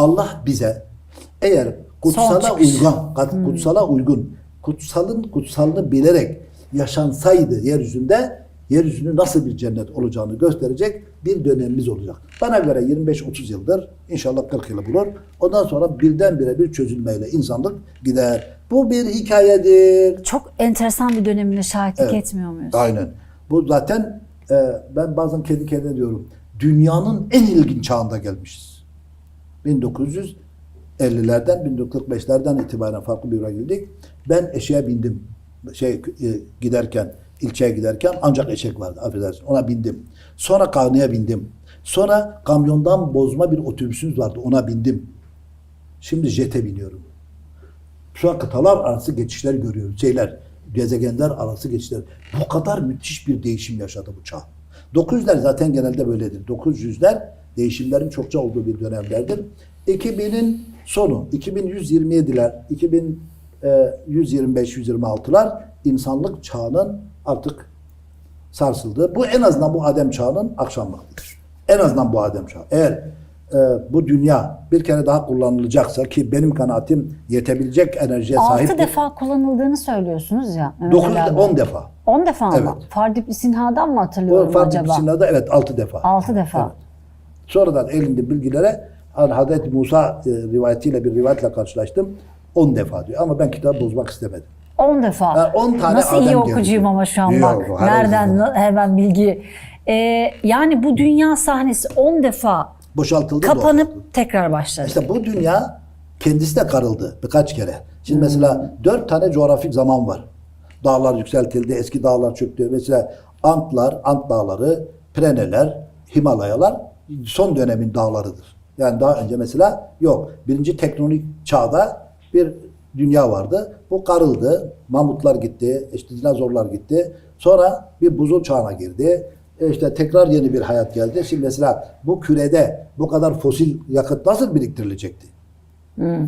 Allah bize eğer kutsala uygun, kat- kutsala uygun, kutsalın kutsalını bilerek yaşansaydı yeryüzünde yeryüzünün nasıl bir cennet olacağını gösterecek bir dönemimiz olacak. Bana göre 25-30 yıldır inşallah 40 yılı bulur. Ondan sonra birdenbire bir çözülmeyle insanlık gider. Bu bir hikayedir. Çok enteresan bir dönemine şahitlik Evet. etmiyor muyuz? Aynen. Bu zaten e, ben bazen kendi kendime diyorum. Dünyanın en ilginç çağında gelmişiz. 1950'lerden 1945'lerden itibaren farklı bir yere girdik. Ben eşeğe bindim. Şey e, giderken ilçeye giderken ancak eşek vardı affedersin. Ona bindim. Sonra karnıya bindim. Sonra kamyondan bozma bir otobüsümüz vardı. Ona bindim. Şimdi jete biniyorum. Şu an kıtalar arası geçişler görüyoruz. Şeyler, gezegenler arası geçişler. Bu kadar müthiş bir değişim yaşadı bu çağ. 900'ler zaten genelde böyledir. 900'ler değişimlerin çokça olduğu bir dönemlerdir. 2000'in sonu, 2127'ler, 2125-126'lar insanlık çağının artık sarsıldığı. Bu en azından bu Adem çağının akşam vaktidir. En azından bu Adem çağı. Eğer e, bu dünya bir kere daha kullanılacaksa ki benim kanaatim yetebilecek enerjiye sahip. Altı defa kullanıldığını söylüyorsunuz ya. Mehmet 9 Ali abi. 10 defa. 10 defa mı? Evet. Fardip Sinha'dan mı O hatırlıyorum acaba? Sina'da evet 6 defa. 6 defa. Evet. Sonradan elinde bilgilere Hazreti Musa e, rivayetiyle bir rivayetle karşılaştım. 10 defa diyor. Ama ben kitabı bozmak istemedim. 10 defa. Ha, 10 tane Nasıl Adem iyi geldi. okuyucuyum ama şu an Yok, bak. hayır, Nereden yok. hemen bilgi. Ee, yani bu dünya sahnesi 10 defa Boşaltıldı. kapanıp boşaltıldı. tekrar başladı. İşte bu dünya kendisi de karıldı birkaç kere. Şimdi mesela dört tane coğrafik zaman var. Dağlar yükseltildi, eski dağlar çöktü. Mesela Antlar, Ant dağları, Preneler, Himalayalar son dönemin dağlarıdır. Yani daha önce mesela yok. Birinci tektonik çağda bir dünya vardı. Bu karıldı. Mamutlar gitti, işte dinozorlar gitti. Sonra bir buzul çağına girdi. E işte tekrar yeni bir hayat geldi. Şimdi mesela bu kürede bu kadar fosil yakıt nasıl biriktirilecekti?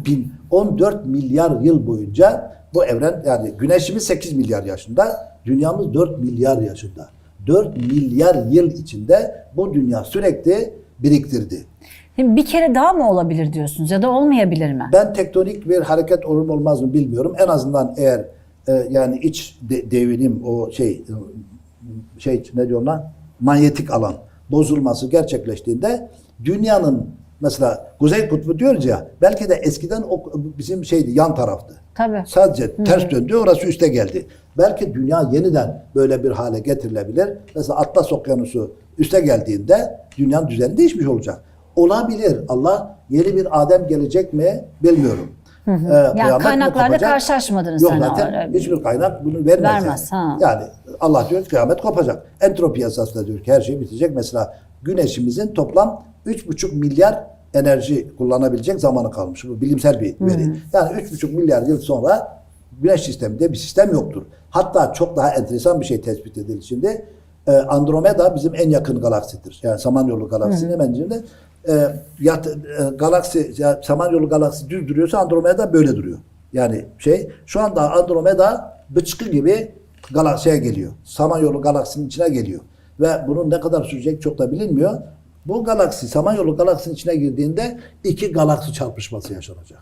Bin, 14 milyar yıl boyunca bu evren yani güneşimiz 8 milyar yaşında, dünyamız 4 milyar yaşında. 4 milyar yıl içinde bu dünya sürekli biriktirdi. Şimdi bir kere daha mı olabilir diyorsunuz ya da olmayabilir mi? Ben tektonik bir hareket olur mu olmaz mı bilmiyorum. En azından eğer e, yani iç de- devinim o şey e, şey ne diyorlar manyetik alan bozulması gerçekleştiğinde dünyanın mesela Kuzey Kutbu diyoruz ya belki de eskiden o bizim şeydi yan taraftı. Tabii. Sadece ters döndü orası üste geldi. Belki dünya yeniden böyle bir hale getirilebilir. Mesela Atlas Okyanusu üste geldiğinde dünyanın düzeni değişmiş olacak. Olabilir. Allah yeni bir Adem gelecek mi bilmiyorum. Ee, kıyamet mi kaynaklarda kopacak? karşılaşmadınız Yok zaten öyle bir- hiçbir kaynak bunu vermez. Vermez, yani. ha. yani Allah diyor kıyamet kopacak. Entropi yasası da diyor ki her şey bitecek. Mesela güneşimizin toplam 3,5 milyar enerji kullanabilecek zamanı kalmış. Bu bilimsel bir veri. Yani 3,5 milyar yıl sonra güneş sisteminde bir sistem yoktur. Hatta çok daha enteresan bir şey tespit edildi şimdi. Ee, Andromeda bizim en yakın galaksidir. Yani Samanyolu galaksinin hemen içinde. Ee, yat, e, galaksi, ya, Samanyolu galaksisi düz duruyorsa Andromeda böyle duruyor. Yani şey şu anda Andromeda bıçkı gibi galaksiye geliyor. Samanyolu galaksinin içine geliyor. Ve bunun ne kadar sürecek çok da bilinmiyor. Bu galaksi Samanyolu galaksinin içine girdiğinde iki galaksi çarpışması yaşanacak.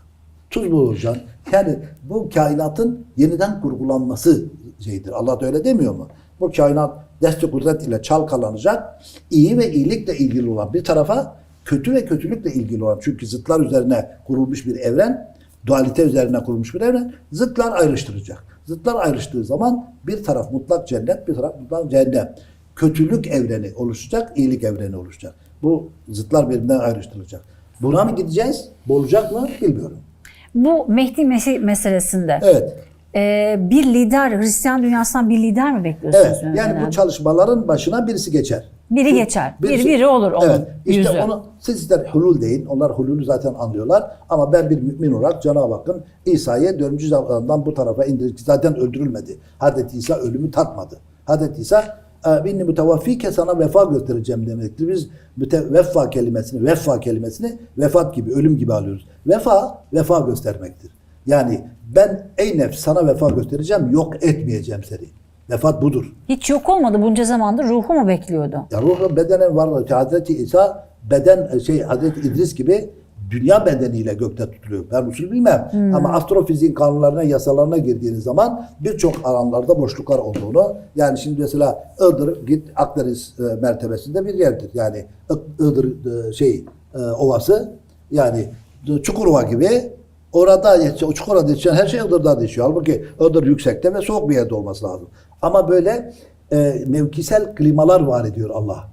Tuz bulacaksın. Yani bu kainatın yeniden kurgulanması şeydir. Allah da öyle demiyor mu? Bu kainat deste kudret ile çalkalanacak. iyi ve iyilikle ilgili olan bir tarafa kötü ve kötülükle ilgili olan çünkü zıtlar üzerine kurulmuş bir evren, dualite üzerine kurulmuş bir evren zıtlar ayrıştıracak. Zıtlar ayrıştığı zaman bir taraf mutlak cennet, bir taraf mutlak cehennem. Kötülük evreni oluşacak, iyilik evreni oluşacak. Bu zıtlar birbirinden ayrıştırılacak. Buna mı gideceğiz? Bu olacak mı? Bilmiyorum. Bu Mehdi mesi- meselesinde Evet. e, bir lider, Hristiyan dünyasından bir lider mi bekliyorsunuz? Evet. Yani bu çalışmaların başına birisi geçer. Biri geçer. Biri, Birisi- biri olur onun Evet. İşte yüzü. onu siz ister hulul deyin. Onlar hululü zaten anlıyorlar. Ama ben bir mümin olarak Cenab-ı Hakk'ın İsa'yı dördüncü zamandan bu tarafa indirdi. Zaten öldürülmedi. Hazreti İsa ölümü tatmadı. Hazreti İsa "E, binni mütevaffike sana vefa göstereceğim demektir. Biz müteveffa kelimesini, veffa kelimesini vefat gibi, ölüm gibi alıyoruz. Vefa, vefa göstermektir. Yani ben ey nefs sana vefa göstereceğim, yok etmeyeceğim seni. Vefat budur. Hiç yok olmadı bunca zamandır ruhu mu bekliyordu? Ya ruhu bedenen var. Hazreti İsa beden şey Hazreti İdris gibi dünya bedeniyle gökte tutuluyor. Ben usul bilmem. Hmm. Ama astrofiziğin kanunlarına, yasalarına girdiğiniz zaman birçok alanlarda boşluklar olduğunu yani şimdi mesela Iğdır git Akdeniz e, mertebesinde bir yerdir. Yani Iğdır e, şey e, ovası yani Çukurova gibi orada yetişen, o Çukurova'da yetişen her şey Iğdır'da yetişiyor. Halbuki Iğdır yüksekte ve soğuk bir yerde olması lazım. Ama böyle e, mevkisel klimalar var ediyor Allah.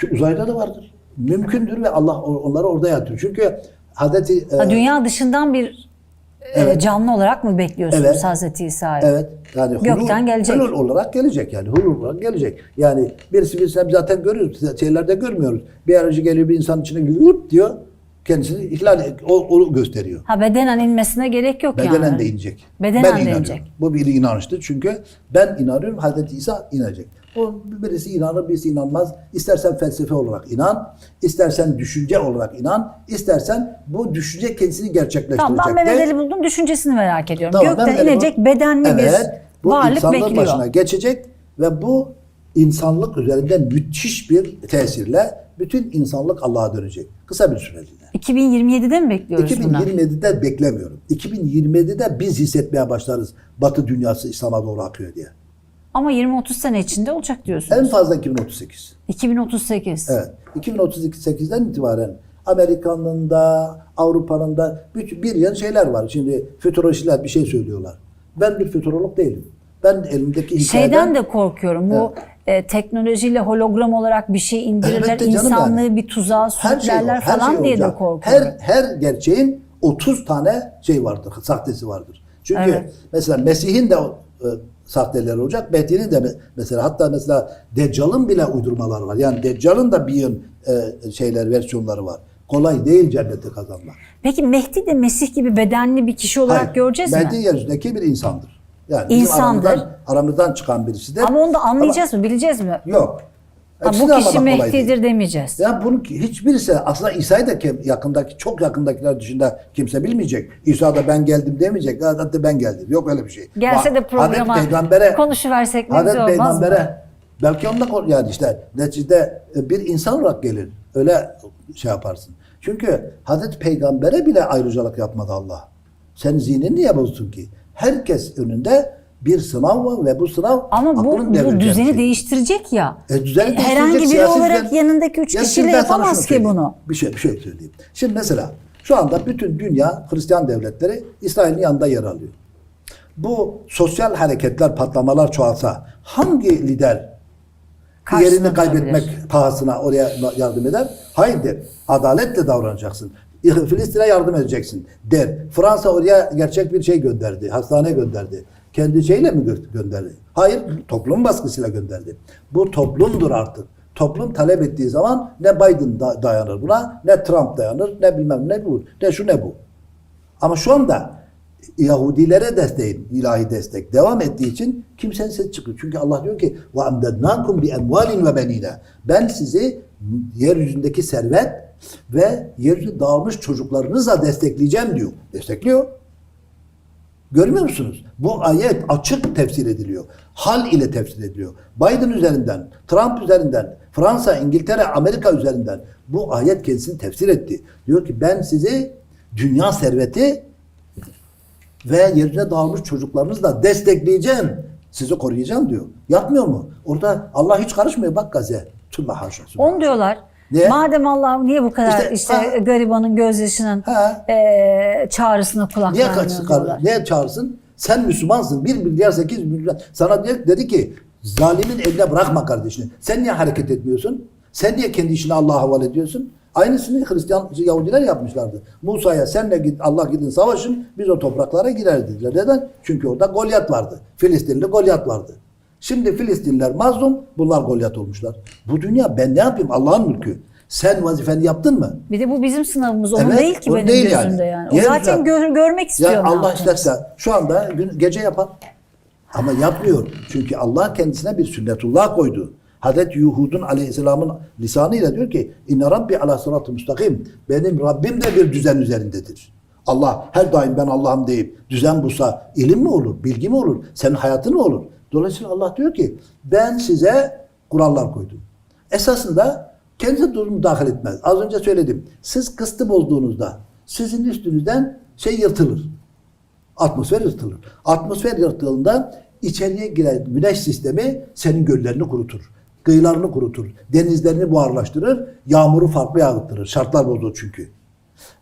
Ki Uzayda da vardır. Mümkündür ve Allah onları orada yaratıyor. Çünkü Hazreti e, Ha, dünya dışından bir e, Evet. canlı olarak mı bekliyorsunuz Evet. Hazreti İsa'yı? Evet. Yani Gökten hulul- gelecek. hulul olarak gelecek yani. Hulul olarak gelecek. Yani birisi birisi zaten görüyoruz. Şeylerde görmüyoruz. Bir aracı geliyor bir insan içine giriyor diyor. Kendisini ihlal o, onu gösteriyor. Ha bedenen inmesine gerek yok Bedenen yani. de inecek. Bedenen ben de inanıyorum. inecek. Bu bir inanıştır. Çünkü ben inanıyorum Hazreti İsa inecek. O birisi inanır, birisi inanmaz. İstersen felsefe olarak inan, istersen düşünce olarak inan, istersen bu düşünce kendisini gerçekleştirecek. Tamam ben. Mehmet Ali buldum düşüncesini merak ediyorum. Tamam, Gökten Mehmet inecek bu- bedenli evet, bir bu varlık insanlığın bekliyor. başına geçecek ve bu insanlık üzerinde müthiş bir tesirle bütün insanlık Allah'a dönecek. Kısa bir süreliğine. 2027'de mi bekliyoruz bunu? 2027'de beklemiyorum. 2027'de biz hissetmeye başlarız Batı dünyası İslam'a doğru akıyor diye. Ama 20-30 sene içinde olacak diyorsunuz. En fazla 2038. 2038. Evet. 2038'den itibaren Amerika'nın da Avrupa'nın da bir, bir yan şeyler var. Şimdi fütürolojiler bir şey söylüyorlar. Ben bir fütürolog değilim. Ben elimdeki hikayeden... Şeyden de korkuyorum. Bu e, teknolojiyle hologram olarak bir şey indirirler, Elbette canım insanlığı yani. bir tuzağa şey, sürüklerler her falan şey diye de korkuyorum. Her, her gerçeğin 30 tane şey vardır, sahtesi vardır. Çünkü Evet. mesela Mesih'in de e, sahteleri olacak, Mehdi'nin de me- mesela hatta mesela Deccal'ın bile uydurmaları var. Yani Deccal'ın da bir e, şeyler, versiyonları var. Kolay değil cenneti kazanmak. Peki Mehdi de Mesih gibi bedenli bir kişi olarak Hayır, göreceğiz Mehdi mi? yeryüzündeki bir insandır. Yani bizim İnsandır. Aramızdan, aramızdan çıkan birisidir. Ama onu da anlayacağız mı? Bileceğiz mi? Yok. Ha, bu kişi anlamak kolay değil. Mehdi'dir demeyeceğiz. Ya bunu ki- hiçbirisi aslında İsa'yı da kim- yakındaki çok yakındakiler dışında kimse bilmeyecek. İsa da ben geldim demeyecek. Hatta ben geldim. Yok öyle bir şey. Gelse de Va- programa Hazreti Peygamber'e konuşuversek ne Hazreti güzel olmaz mı? Peygamber'e belki onunla kon- yani işte neticede e, bir insan olarak gelir. Öyle şey yaparsın. Çünkü Hazreti Peygamber'e bile ayrıcalık yapmadı Allah. Sen zihnini niye bozdun ki? Herkes önünde bir sınav var ve bu sınav Ama bu, bu düzeni değiştirecek ya. E, düzeni E, herhangi biri olarak düzen- yanındaki üç Ya kişiyle yapamaz ki bunu. Bir şey, bir şey söyleyeyim. Şimdi mesela şu anda bütün dünya Hristiyan devletleri İsrail'in yanında yer alıyor. Bu sosyal hareketler, patlamalar çoğalsa hangi lider Karşısında yerini kaybetmek durabilir. pahasına oraya yardım eder? Hayır der. Adaletle davranacaksın. Filistin'e yardım edeceksin der. Fransa oraya gerçek bir şey gönderdi. Hastane gönderdi. Kendi şeyle mi gö- gönderdi? Hayır. Toplum baskısıyla gönderdi. Bu toplumdur artık. Toplum talep ettiği zaman ne Biden da- dayanır buna, ne Trump dayanır, ne bilmem ne bu, ne şu ne bu. Ama şu anda Yahudilere desteğin, ilahi destek devam ettiği için kimsenin sesi çıkıyor. Çünkü Allah diyor ki وَاَمْدَدْنَاكُمْ بِاَمْوَالٍ وَبَن۪ينَ Ben sizi yeryüzündeki servet ve yeryüzü dağılmış çocuklarınızla destekleyeceğim diyor. Destekliyor. Görmüyor musunuz? Bu ayet açık tefsir ediliyor. Hal ile tefsir ediliyor. Biden üzerinden, Trump üzerinden, Fransa, İngiltere, Amerika üzerinden bu ayet kendisini tefsir etti. Diyor ki ben sizi dünya serveti ve yerine dağılmış çocuklarınızla destekleyeceğim. Sizi koruyacağım diyor. Yapmıyor mu? Orada Allah hiç karışmıyor. Bak Gaze. Tümme haşa. Onu diyorlar. Niye? Madem Allah niye bu kadar işte, İşte, ha. garibanın gözyaşının Ha. eee çağrısına kulak Niye kaçsın? diyorlar. Niye çağırsın? Sen Müslümansın. 1 milyar 8 milyar. Sana diyor- dedi ki zalimin eline bırakma kardeşini. Sen niye hareket etmiyorsun? Sen niye kendi işini Allah'a havale ediyorsun? Aynısını Hristiyan Yahudiler yapmışlardı. Musa'ya senle git Allah gidin savaşın biz o topraklara girer dediler. Neden? Çünkü orada Golyat vardı. Filistinli Golyat vardı. Şimdi Filistinliler mazlum, bunlar Golyat olmuşlar. Bu dünya ben ne yapayım? Allah'ın mülkü. Sen vazifeni yaptın mı? Bir de bu bizim sınavımız. Onun Evet, değil ki benim değil gözümde yani. yani. O Yeryüzüne- zaten gör- görmek istiyor. Ya ne Allah isterse şu anda gün, gece yapar. Ama yapmıyor. Çünkü Allah kendisine bir sünnetullah koydu. Hazreti Yuhud'un aleyhisselamın lisanıyla diyor ki İnne Rabbi ala sıratı müstakim. Benim Rabbim de bir düzen üzerindedir. Allah her daim ben Allah'ım deyip düzen bulsa ilim mi olur, bilgi mi olur, senin hayatın mı olur? Dolayısıyla Allah diyor ki ben size kurallar koydum. Esasında Kendisi durumu dahil etmez. Az önce söyledim. Siz kıstı bozduğunuzda sizin üstünüzden şey yırtılır. Atmosfer yırtılır. Atmosfer yırtıldığında içeriye giren güneş sistemi senin göllerini kurutur. Kıyılarını kurutur. Denizlerini buharlaştırır. Yağmuru farklı yağdırır. Şartlar bozulur çünkü.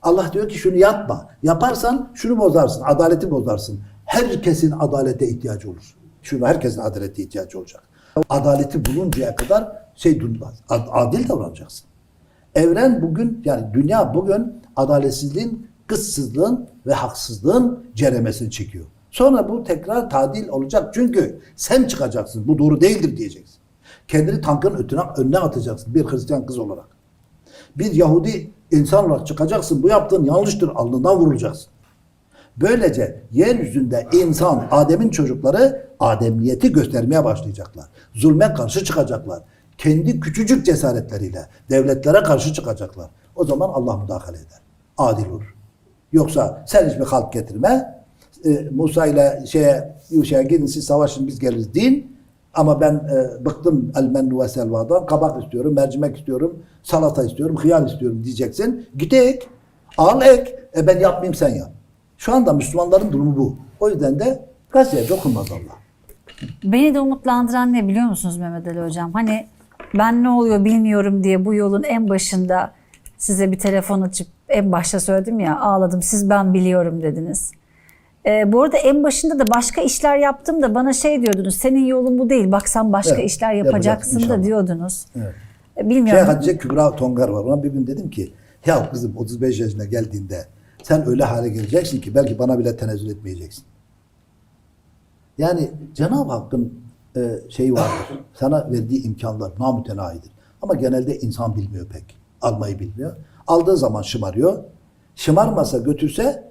Allah diyor ki şunu yapma. Yaparsan şunu bozarsın. Adaleti bozarsın. Herkesin adalete ihtiyacı olur. Şunu herkesin adalete ihtiyacı olacak. Adaleti buluncaya kadar şey durmaz. Ad- Adil davranacaksın. Evren bugün yani dünya bugün adaletsizliğin, kıssızlığın ve haksızlığın ceremesini çekiyor. Sonra bu tekrar tadil olacak çünkü sen çıkacaksın. Bu doğru değildir diyeceksin. Kendini tankın ötüne, önüne atacaksın bir Hristiyan kız olarak. Bir Yahudi insan olarak çıkacaksın. Bu yaptığın yanlıştır. Alnından vurulacaksın. Böylece yeryüzünde insan, Adem'in çocukları Ademiyeti göstermeye başlayacaklar. Zulme karşı çıkacaklar. Kendi küçücük cesaretleriyle devletlere karşı çıkacaklar. O zaman Allah müdahale eder. Adil olur. Yoksa sen hiçbir halk getirme. e, Musa ile şeye Yuşa'ya gidin siz savaşın biz geliriz deyin. Ama ben e, bıktım el ve selvadan. Kabak istiyorum, mercimek istiyorum, salata istiyorum, hıyar istiyorum diyeceksin. Git ek. Al ek. E ben yapmayayım sen yap. Şu anda Müslümanların durumu bu. O yüzden de Gazze'ye dokunmaz Allah. Beni de umutlandıran ne biliyor musunuz Mehmet Ali Hocam? Hani ben ne oluyor bilmiyorum diye bu yolun en başında size bir telefon açıp en başta söyledim ya ağladım siz ben biliyorum dediniz. Ee, bu arada en başında da başka işler yaptım da bana şey diyordunuz senin yolun bu değil bak sen başka Evet, işler yapacağız yapacaksın da diyordunuz. Evet. E, Şey Bilmiyorum. Hatice Kübra Tongar var. Ona bir gün dedim ki ya kızım 35 yaşına geldiğinde sen öyle hale geleceksin ki belki bana bile tenezzül etmeyeceksin. Yani Cenab-ı Hakk'ın e, şeyi vardır. Sana verdiği imkanlar namütenahidir. Ama genelde insan bilmiyor pek. Almayı bilmiyor. Aldığı zaman şımarıyor. Şımarmasa götürse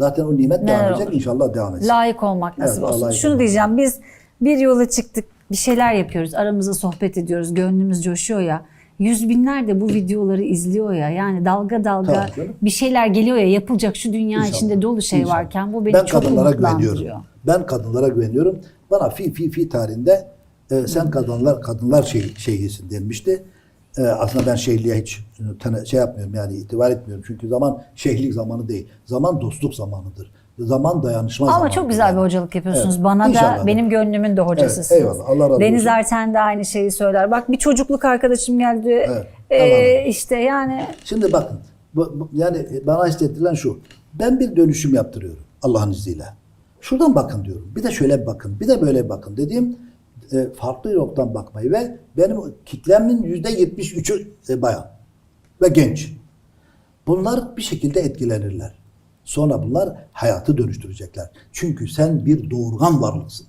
zaten o nimet Neler devam edecek. İnşallah devam edecek. Layık olmak nasip Evet, olsun. Şunu olmak. diyeceğim biz bir yola çıktık bir şeyler yapıyoruz aramızda sohbet ediyoruz gönlümüz coşuyor ya. Yüz binler de bu videoları izliyor ya. Yani dalga dalga Tabii bir şeyler geliyor ya yapılacak şu dünya İnşallah. içinde dolu şey İnşallah. varken bu beni ben çok kadınlara güveniyorum. Ben kadınlara güveniyorum. Bana fi fi fi tarihinde e, sen kadınlar kadınlar şey şeyhisin denmişti. E, aslında ben şeyhliğe hiç e, şey yapmıyorum yani itibar etmiyorum. Çünkü zaman şeyhlik zamanı değil. Zaman dostluk zamanıdır. Zaman dayanışma Ama zamanıdır. çok güzel bir hocalık yapıyorsunuz. Evet. Bana İnşallah. da benim gönlümün de hocasısınız. Evet, eyvallah. Allah razı Deniz olsun. Erten de aynı şeyi söyler. Bak bir çocukluk arkadaşım geldi. Evet, Ee, işte yani Şimdi bakın. Bu, bu- yani bana hissettirilen şu. Ben bir dönüşüm yaptırıyorum Allah'ın izniyle. Şuradan bakın diyorum. Bir de şöyle bakın. Bir de böyle bakın dediğim e, farklı noktadan bakmayı ve benim kitlemin yüzde yetmiş üçü e, bayan ve genç. Bunlar bir şekilde etkilenirler. Sonra bunlar hayatı dönüştürecekler. Çünkü sen bir doğurgan varlıksın.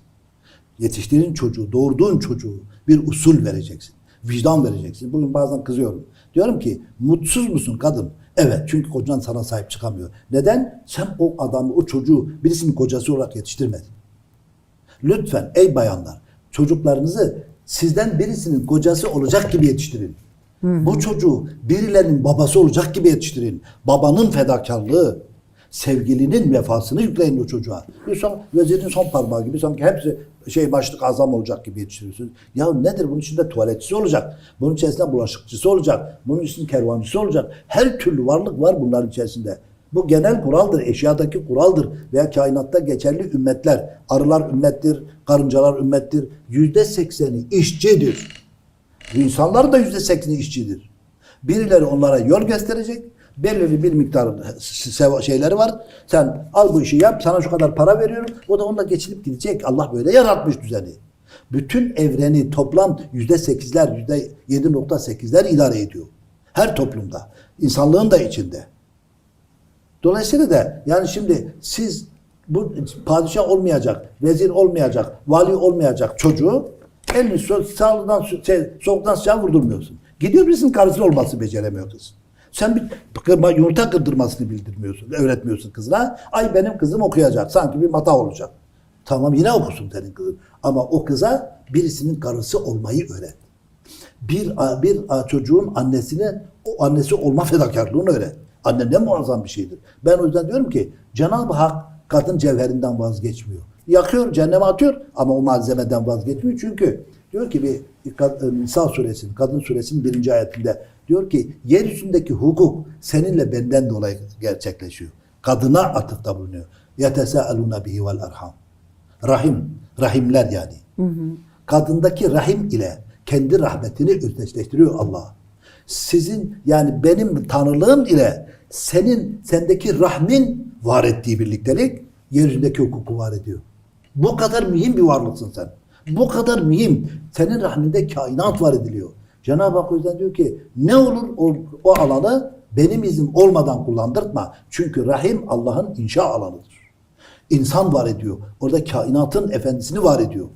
Yetiştirdiğin çocuğu, doğurduğun çocuğu bir usul vereceksin. Vicdan vereceksin. Bugün bazen kızıyorum. Diyorum ki mutsuz musun kadın? Evet çünkü kocan sana sahip çıkamıyor. Neden? Sen o adamı, o çocuğu birisinin kocası olarak yetiştirmedin. Lütfen ey bayanlar çocuklarınızı sizden birisinin kocası olacak gibi yetiştirin. Bu çocuğu birilerinin babası olacak gibi yetiştirin. Babanın fedakarlığı, sevgilinin vefasını yükleyin o çocuğa. Bir son, vezirin son parmağı gibi sanki hepsi şey başlık azam olacak gibi yetiştiriyorsunuz. Ya nedir? Bunun içinde tuvaletçisi olacak. Bunun içerisinde bulaşıkçısı olacak. Bunun içinde kervancısı olacak. Her türlü varlık var bunların içerisinde. Bu genel kuraldır, eşyadaki kuraldır veya kainatta geçerli ümmetler. Arılar ümmettir, karıncalar ümmettir. Yüzde sekseni işçidir. İnsanların da yüzde sekseni işçidir. Birileri onlara yol gösterecek. Belirli bir miktar seva- şeyleri var. Sen al bu işi yap, sana şu kadar para veriyorum. O da onunla geçinip gidecek. Allah böyle yaratmış düzeni. Bütün evreni toplam yüzde sekizler, yüzde yedi nokta sekizler idare ediyor. Her toplumda. İnsanlığın da içinde. Dolayısıyla da yani şimdi siz bu padişah olmayacak, vezir olmayacak, vali olmayacak çocuğu elini so sağlıdan şey, soğuktan sıcağa vurdurmuyorsun. Gidiyor birisinin karısı olması beceremiyor kız. Sen bir kırma, yumurta kırdırmasını bildirmiyorsun, öğretmiyorsun kızına. Ay benim kızım okuyacak, sanki bir mata olacak. Tamam yine okusun senin kızın. Ama o kıza birisinin karısı olmayı öğret. Bir, bir çocuğun annesine o annesi olma fedakarlığını öğret. Anne ne muazzam bir şeydir. Ben o yüzden diyorum ki Cenab-ı Hak kadın cevherinden vazgeçmiyor. Yakıyor, cehenneme atıyor ama o malzemeden vazgeçmiyor. Çünkü Diyor ki bir Nisa suresinin, Kadın suresinin birinci ayetinde diyor ki yeryüzündeki hukuk seninle benden dolayı gerçekleşiyor. Kadına atıfta bulunuyor. Yetesâelûne bihi vel erham. Rahim, rahimler yani. Kadındaki rahim ile kendi rahmetini özdeşleştiriyor Allah. Sizin yani benim tanrılığım ile senin sendeki rahmin var ettiği birliktelik yeryüzündeki hukuku var ediyor. Bu kadar mühim bir varlıksın sen. Bu kadar mühim. Senin rahminde kainat var ediliyor. Cenab-ı Hak o yüzden diyor ki ne olur o, o alanı benim iznim olmadan kullandırtma. Çünkü rahim Allah'ın inşa alanıdır. İnsan var ediyor. Orada kainatın efendisini var ediyor.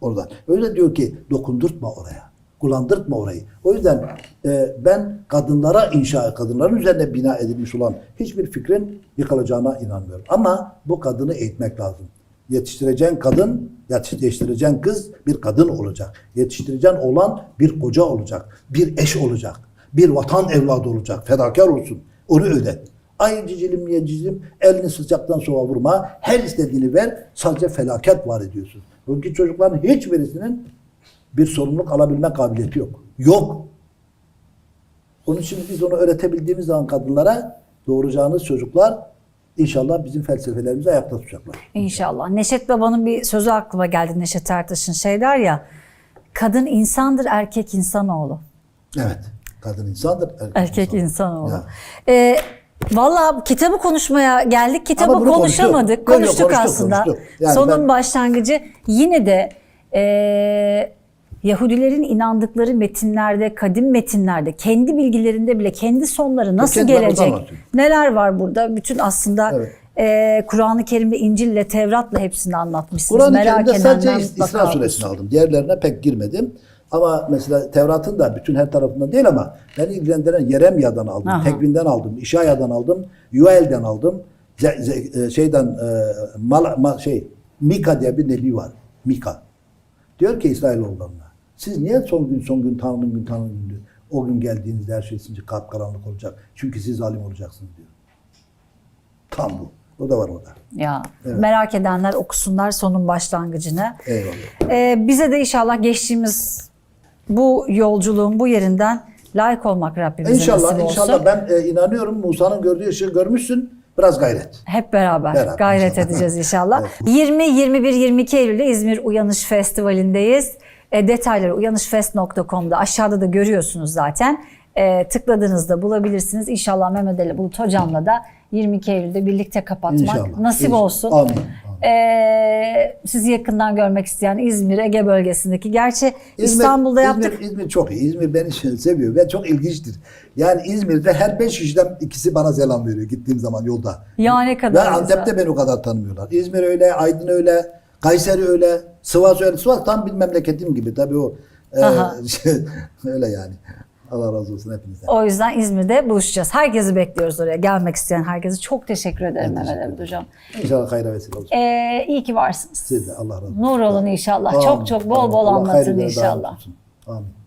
Oradan. Öyle diyor ki dokundurtma oraya. Kullandırtma orayı. O yüzden e, ben kadınlara inşa, kadınların üzerine bina edilmiş olan hiçbir fikrin yıkılacağına inanmıyorum. Ama bu kadını eğitmek lazım. Yetiştireceğin kadın, yetiştireceğin kız bir kadın olacak. Yetiştireceğin oğlan bir koca olacak. Bir eş olacak. Bir vatan evladı olacak. Fedakar olsun. Onu ödet. Ay cicilim ye cicilim elini sıcaktan soğuğa vurma. Her istediğini ver. Sadece felaket var ediyorsun. Bugünkü çocukların hiçbirisinin bir sorumluluk alabilme kabiliyeti yok. Yok. Onun için biz onu öğretebildiğimiz zaman kadınlara doğuracağınız çocuklar inşallah bizim felsefelerimizi ayakta tutacaklar. İnşallah. Neşet Baba'nın bir sözü aklıma geldi Neşet Ertaş'ın şey der ya kadın insandır erkek insanoğlu. Evet. Kadın insandır. Erkek, Erkek insan. insanoğlu. Ya. Ee, Valla kitabı konuşmaya geldik. Kitabı konuşamadık. konuştuk. Konuştuk konuştuk, aslında. konuştuk. Yani Sonun ben- başlangıcı yine de ee, Yahudilerin inandıkları metinlerde, kadim metinlerde, kendi bilgilerinde bile kendi sonları nasıl Kendi gelecek? Neler var burada? Bütün aslında Evet. ee, Kur'an-ı Kerim'de, İncil'le, Tevrat'la hepsini anlatmışsınız. Kur'an-ı Merak Kerim'de sadece edenler İs- mutlaka İsra suresini aldım. Diğerlerine pek girmedim. Ama mesela Tevrat'ın da bütün her tarafından değil ama beni ilgilendiren Yeremya'dan aldım, Aha. Tekvin'den aldım, İşaya'dan aldım, Yuel'den aldım. Ze- ze- e, şeyden e, Mal- Ma- şey Mika diye bir nebi var. Mika. Diyor ki İsrailoğullarına siz niye son gün son gün Tanrı'nın gün Tanrı'nın gün diyor. O gün geldiğinizde her şey sizin kapkaranlık olacak. Çünkü siz zalim olacaksınız diyor. Tam bu. O da var orada. Ya merak edenler okusunlar sonun başlangıcını. Eyvallah. Ee, bize de inşallah geçtiğimiz bu yolculuğun bu yerinden layık olmak Rabbimize İnşallah, nasip olsun. inşallah ben e, inanıyorum Musa'nın gördüğü ışığı görmüşsün. Biraz gayret. Hep beraber, Beraber gayret inşallah. edeceğiz inşallah. Evet. 20, 21, 22 Eylül'de İzmir Uyanış Festivali'ndeyiz. E, detayları uyanışfest.com'da aşağıda da görüyorsunuz zaten. E, tıkladığınızda bulabilirsiniz. İnşallah Mehmet Ali Bulut Hocam'la da 22 Eylül'de birlikte kapatmak İnşallah. nasip İnşallah. olsun. Amin. Amin. E, sizi yakından görmek isteyen İzmir, Ege bölgesindeki. Gerçi İzmir- İstanbul'da İzmir, yaptık. İzmir çok iyi. İzmir beni şey seviyor ve çok ilginçtir. Yani İzmir'de her beş kişiden ikisi bana selam veriyor gittiğim zaman yolda. Ya ne Ve kadar güzel. Antep'te beni o kadar tanımıyorlar. İzmir öyle, Aydın öyle, Kayseri öyle, Sivas öyle. Sivas tam bir memleketim gibi tabii o. e, şey, öyle yani. Allah razı olsun hepinizden. O yüzden İzmir'de buluşacağız. Herkesi bekliyoruz oraya. Gelmek isteyen herkese çok teşekkür ederim Mehmet ederim. Hocam. İnşallah hayra vesile olsun. Ee, iyi ki varsınız. Siz de Allah razı olsun. Nur olun inşallah. Amin. Çok çok bol Amin. bol Allah anlatın inşallah. Amin.